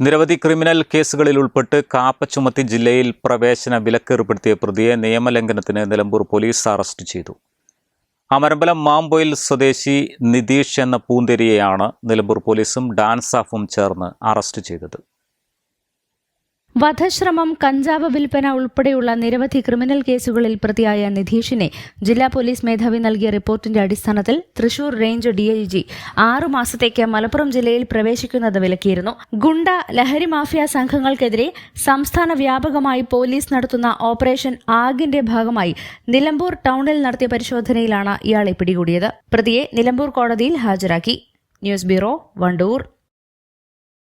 നിരവധി ക്രിമിനൽ കേസുകളിൽ ഉൾപ്പെട്ട് കാപ്പ ചുമത്തി ജില്ലയിൽ പ്രവേശന വിലക്ക് ഏർപ്പെടുത്തിയ പ്രതിയെ നിയമലംഘനത്തിന് നിലമ്പൂർ പോലീസ് അറസ്റ്റ് ചെയ്തു. അമരമ്പലം മാമ്പൊയിൽ സ്വദേശി നിതീഷ് എന്ന പൂന്തിരിയെയാണ് നിലമ്പൂർ പോലീസും ഡാൻസാഫും ചേർന്ന് അറസ്റ്റ് ചെയ്തത്. വധശ്രമം കഞ്ചാവ് വിൽപ്പന ഉൾപ്പെടെയുള്ള നിരവധി ക്രിമിനൽ കേസുകളിൽ പ്രതിയായ നിധീഷിനെ ജില്ലാ പോലീസ് മേധാവി നൽകിയ റിപ്പോർട്ടിന്റെ അടിസ്ഥാനത്തിൽ തൃശൂർ റേഞ്ച് ഡിഐജി ആറു മാസത്തേക്ക് മലപ്പുറം ജില്ലയിൽ പ്രവേശിക്കുന്നത് വിലക്കിയിരുന്നു. ഗുണ്ട ലഹരി മാഫിയ സംഘങ്ങൾക്കെതിരെ സംസ്ഥാന വ്യാപകമായി പോലീസ് നടത്തുന്ന ഓപ്പറേഷൻ ആഗിന്റെ ഭാഗമായി നിലമ്പൂർ ടൗണിൽ നടത്തിയ പരിശോധനയിലാണ് ഇയാളെ പിടികൂടിയത്. പ്രതിയെ നിലമ്പൂർ കോടതിയിൽ ഹാജരാക്കി. News bureau Wandoor.